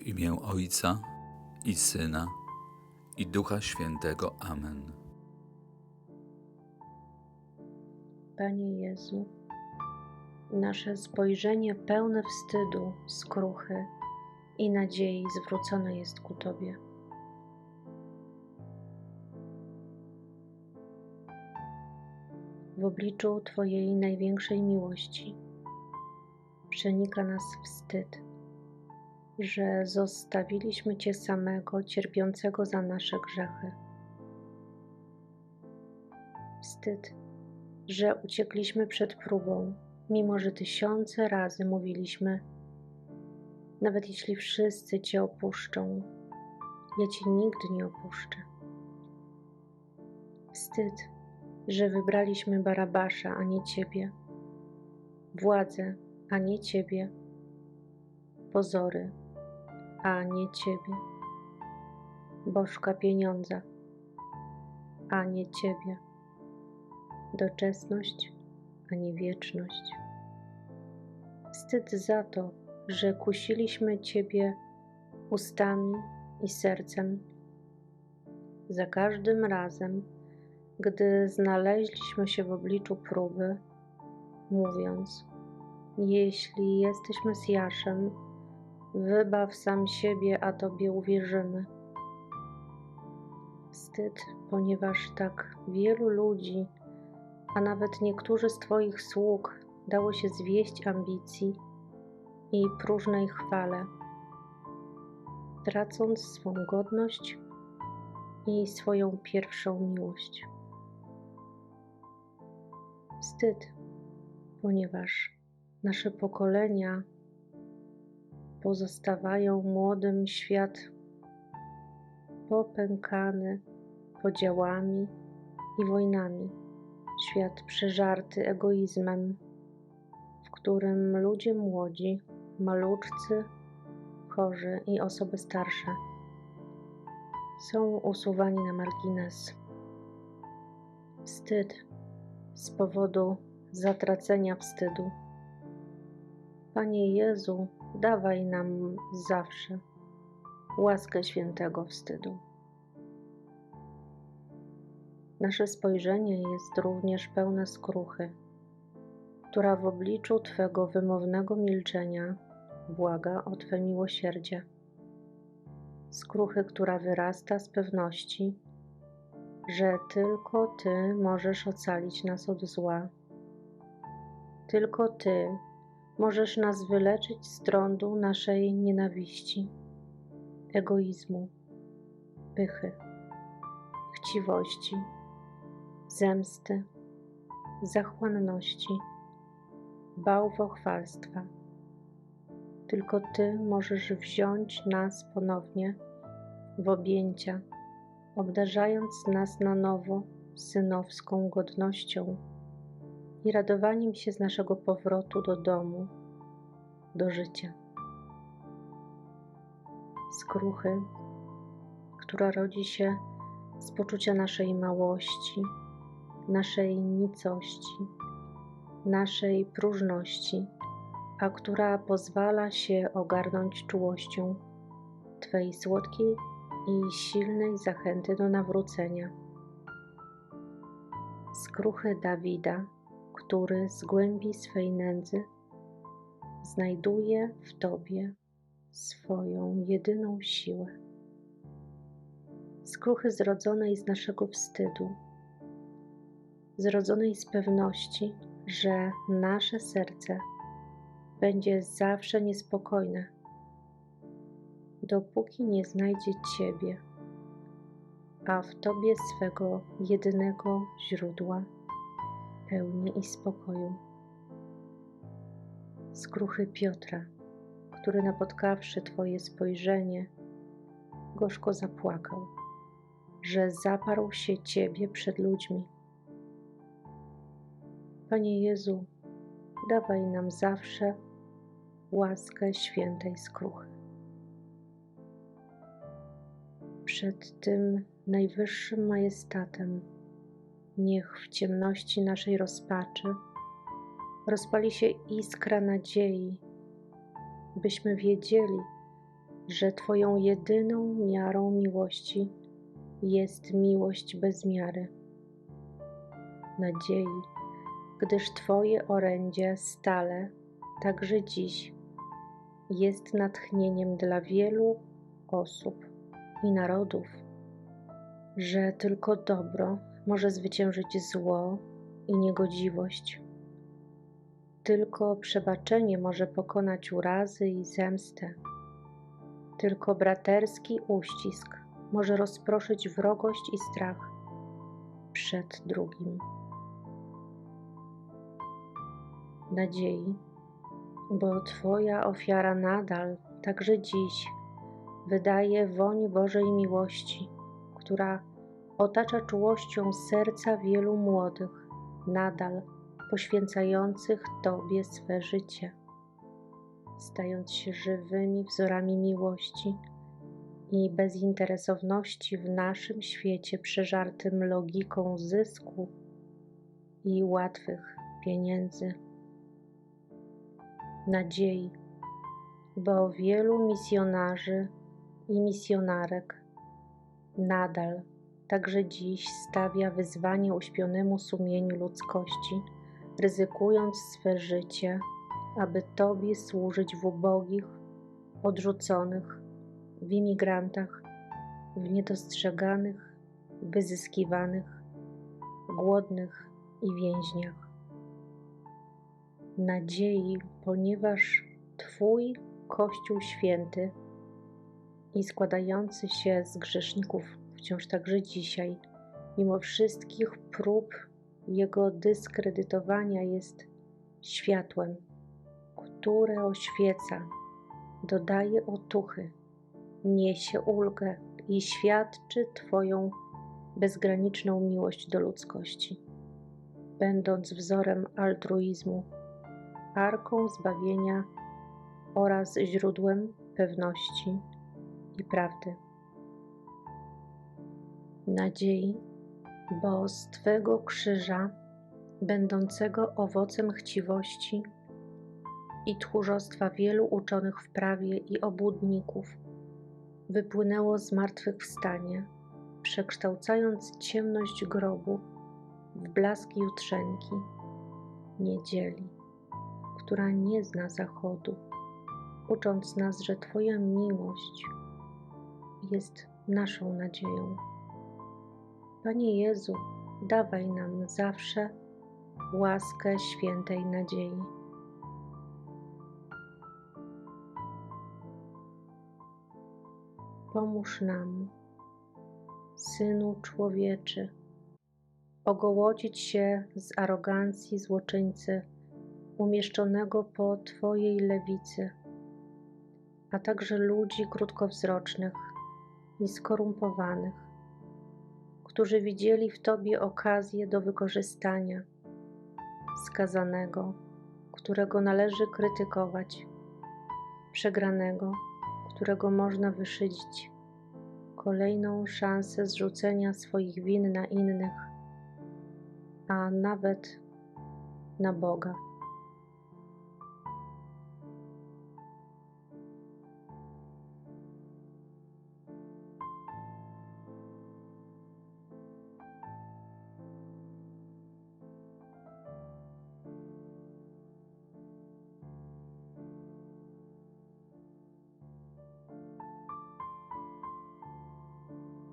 W imię Ojca i Syna i Ducha Świętego. Amen. Panie Jezu, nasze spojrzenie pełne wstydu, skruchy i nadziei zwrócone jest ku Tobie. W obliczu Twojej największej miłości przenika nas wstyd, że zostawiliśmy Cię samego, cierpiącego za nasze grzechy. Wstyd, że uciekliśmy przed próbą, mimo że tysiące razy mówiliśmy: Nawet jeśli wszyscy Cię opuszczą, ja Cię nigdy nie opuszczę. Wstyd, że wybraliśmy Barabasza, a nie Ciebie, władzę, a nie Ciebie, pozory, a nie Ciebie, bożka pieniądza, a nie Ciebie, doczesność, a nie wieczność. Wstyd za to, że kusiliśmy Ciebie ustami i sercem. Za każdym razem, gdy znaleźliśmy się w obliczu próby, mówiąc: Jeśli jesteś Mesjaszem, wybaw sam siebie, a Tobie uwierzymy. Wstyd, ponieważ tak wielu ludzi, a nawet niektórzy z Twoich sług, dało się zwieść ambicji i próżnej chwale, tracąc swą godność i swoją pierwszą miłość. Wstyd, ponieważ nasze pokolenia pozostawają młodym świat popękany podziałami i wojnami, świat przeżarty egoizmem, w którym ludzie młodzi, maluczcy, chorzy i osoby starsze są usuwani na margines. Wstyd z powodu zatracenia wstydu. Panie Jezu, dawaj nam zawsze łaskę świętego wstydu. Nasze spojrzenie jest również pełne skruchy, która w obliczu Twego wymownego milczenia błaga o Twe miłosierdzie. Skruchy, która wyrasta z pewności, że tylko Ty możesz ocalić nas od zła. Tylko Ty możesz nas wyleczyć z trądu naszej nienawiści, egoizmu, pychy, chciwości, zemsty, zachłanności, bałwochwalstwa. Tylko Ty możesz wziąć nas ponownie w objęcia, obdarzając nas na nowo synowską godnością i radowaniem się z naszego powrotu do domu, do życia. Skruchy, która rodzi się z poczucia naszej małości, naszej nicości, naszej próżności, a która pozwala się ogarnąć czułością Twej słodkiej i silnej zachęty do nawrócenia. Skruchy Dawida, który z głębi swej nędzy znajduje w Tobie swoją jedyną siłę. Skruchy zrodzonej z naszego wstydu, zrodzonej z pewności, że nasze serce będzie zawsze niespokojne, dopóki nie znajdzie Ciebie, a w Tobie swego jedynego źródła pełni i spokoju. Skruchy Piotra, który napotkawszy Twoje spojrzenie, gorzko zapłakał, że zaparł się Ciebie przed ludźmi. Panie Jezu, dawaj nam zawsze łaskę świętej skruchy. Przed tym najwyższym majestatem, niech w ciemności naszej rozpaczy rozpali się iskra nadziei, byśmy wiedzieli, że Twoją jedyną miarą miłości jest miłość bez miary. Nadziei, gdyż Twoje orędzie stale, także dziś, jest natchnieniem dla wielu osób i narodów, że tylko dobro może zwyciężyć zło i niegodziwość. Tylko przebaczenie może pokonać urazy i zemstę. Tylko braterski uścisk może rozproszyć wrogość i strach przed drugim. Nadziei, bo Twoja ofiara nadal, także dziś, wydaje woń Bożej miłości, która otacza czułością serca wielu młodych, nadal poświęcających Tobie swe życie, stając się żywymi wzorami miłości i bezinteresowności w naszym świecie przeżartym logiką zysku i łatwych pieniędzy. Nadziei, bo wielu misjonarzy i misjonarek nadal, także dziś, stawia wyzwanie uśpionemu sumieniu ludzkości, ryzykując swe życie, aby Tobie służyć w ubogich, odrzuconych, w imigrantach, w niedostrzeganych, wyzyskiwanych, głodnych i więźniach. Nadziei, ponieważ Twój Kościół Święty i składający się z grzeszników wciąż także dzisiaj, mimo wszystkich prób jego dyskredytowania, jest światłem, które oświeca, dodaje otuchy, niesie ulgę i świadczy Twoją bezgraniczną miłość do ludzkości, będąc wzorem altruizmu, arką zbawienia oraz źródłem pewności i prawdy. Nadziei, bo z Twego krzyża, będącego owocem chciwości i tchórzostwa wielu uczonych w prawie i obłudników, wypłynęło zmartwychwstanie, przekształcając ciemność grobu w blask jutrzenki, niedzieli, która nie zna zachodu, ucząc nas, że Twoja miłość jest naszą nadzieją. Panie Jezu, dawaj nam zawsze łaskę świętej nadziei. Pomóż nam, Synu Człowieczy, ogołocić się z arogancji złoczyńcy umieszczonego po Twojej lewicy, a także ludzi krótkowzrocznych i skorumpowanych, którzy widzieli w Tobie okazję do wykorzystania skazanego, którego należy krytykować, przegranego, którego można wyszydzić, kolejną szansę zrzucenia swoich win na innych, a nawet na Boga.